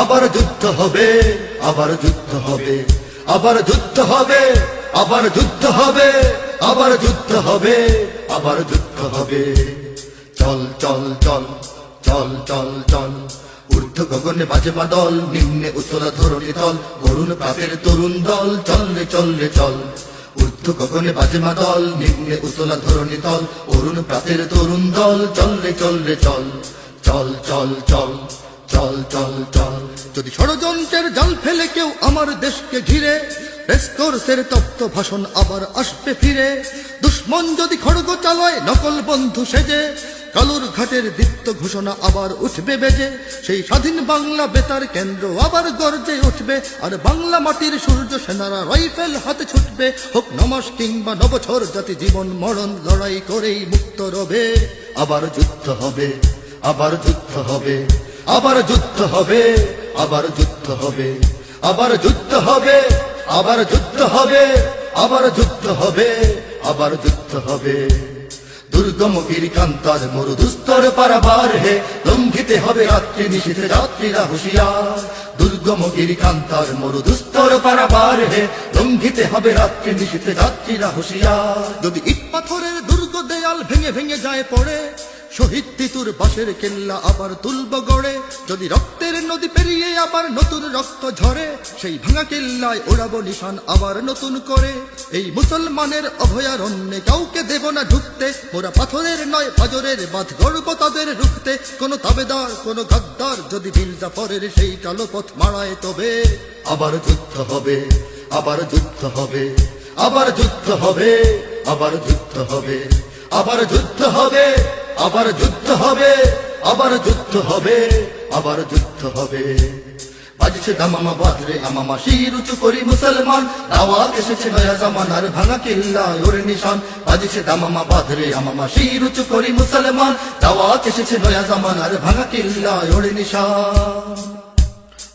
আবার যুদ্ধ হবে, আবার যুদ্ধ হবে, আবার যুদ্ধ হবে, আবার যুদ্ধ হবে, আবার যুদ্ধ হবে, আবার যুদ্ধ হবে। চল চল চল চল চল চল, ঊর্ধ্ব গগনে বাজে দল নিম্নে উত্তরা ধরণী তল করুণ প্রাতের তরুণ দল চললে চললে চল ঊর্ধ্ব গগনে বাজে দল নিম্নে উতলা ধরণী তল অরুণ প্রাতের তরুণ দল চললে চললে চল চল চল চল চল। চল চল চল। যদি ষড়যন্ত্রের জাল ফেলে কেউ আমার দেশকে ঘিরে রেসকোর্সের তপ্ত ভাষণ আবার আসবে ফিরে। দুশ্মন যদি খড়গ চালায়, নকল বন্ধু সেজে, কালুর ঘাটের দীপ্ত ঘোষণা আবার উঠবে বেজে। সেই স্বাধীন বাংলা বেতার কেন্দ্র আবার গর্জে উঠবে, আর বাংলা মাটির সূর্য সেনারা রাইফেল হাতে ছুটবে। হোক নমাস কিংবা নবছর, জাতি জীবন, মরণ, লড়াই করেই মুক্ত রবে। আবার যুদ্ধ হবে, আবার যুদ্ধ হবে। আবার যুদ্ধ হবে, আবার যুদ্ধ হবে। আবার যুদ্ধ হবে, আবার যুদ্ধ হবে, আবার যুদ্ধ হবে, আবার যুদ্ধ হবে। দুর্গম গিরিকান্তার মরু দুস্তর পারাবার হে, লঙ্ঘিতে হবে রাত্রি নিশীথে যাত্রীরা হুঁশিয়ার। দুর্গম গিরিকান্তার মরু দুস্তর পারাবার হে, লঙ্ঘিতে হবে রাত্রি নিশীথে যাত্রীরা হুঁশিয়ার। যদি ইট পাথরের দুর্গ দেয়াল ভেঙে ভেঙে যায় পড়ে শহীদ তিতুর বাসের কেল্লা আবার তুলব গড়ে। যদি রক্তের নদী পেরিয়ে আবার নতুন রক্ত ঝরে, সেই ভাঙা কেল্লায় ওড়াবো নিশান আবার নতুন করে। এই মুসলমানের অভয়ারণ্যে কাউকে দেব না ঢুকতে। ওরা পাথরের নয় পাজরের বাঁধ গর্ব তাদের রুখতে। কোন তাবেদার, কোন গাদ্দার, যদি বীর জাফরের সেই কালো পথ মারায় তবে। আবার যুদ্ধ হবে, আবার যুদ্ধ হবে, আবার যুদ্ধ হবে, আবার যুদ্ধ হবে, আবার যুদ্ধ হবে। আবার যুদ্ধ হবে, আবার যুদ্ধ হবে, আবার যুদ্ধ হবে। বাজছে দামামা বাদরে, আমামা শির উঁচু করি মুসলমান। দাওয়াত এসেছে নয়া জামানার ভাঙা কিল্লা ওর নিশান। বাজছে দামামা বাদরে, আমামা শির উঁচু করি মুসলমান। দাওয়াত এসেছে নয়া জামানার ভাঙা কিল্লা ওর নিশান।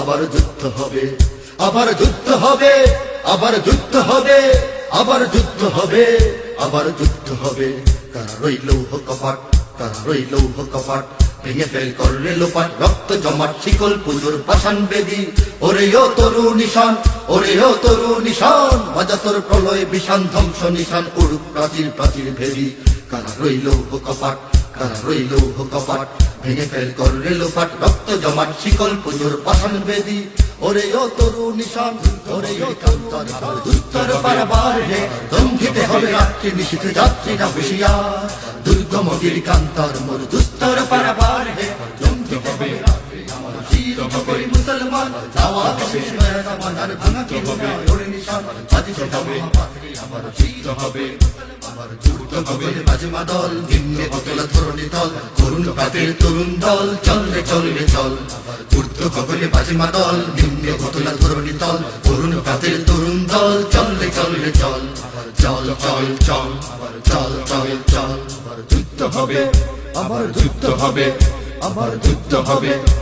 আবার যুদ্ধ হবে, আবার যুদ্ধ হবে, আবার যুদ্ধ হবে, আবার যুদ্ধ হবে, আবার যুদ্ধ হবে। কারা রইল কপাট কারা রইল কপাট, ভেঙে ফেল করলে লোপাট, রক্ত জমাট, শিকল পুজোর পাষাণ বেদি। ওরে ও তরু নিশান, ওরে ও তরু নিশান বাজাতর প্রলয় বিশান ধ্বংস নিশান, উড়ুক প্রাচীর প্রাচীর ভেদি। কারা রইল কপাট কারা রইল কপাট। ভেঙে ফেল করলে লোপাট রক্ত জমাট, শিকল পুজোর পাষাণ বেদি। ওরে ও তরু নিশান ওরে ও কান্তার দুত্তর বারবার হে, দম্ভিতে হবে রাত্রি, নিশীথে যাত্রী না হুশিয়ার। দুর্গম কান্তর মোর দুস্তর পারবার হে তরুণ দল, চল রে চল রে, চল। উর্ধ দল, নিম্নে বদলা ধরণী দল তরুণ পাতের তরুণ দল, চল রে চল রে, চল। চল চল চল। চল চল চল। হবে। আবার যুদ্ধ হবে। আবার যুদ্ধ হবে।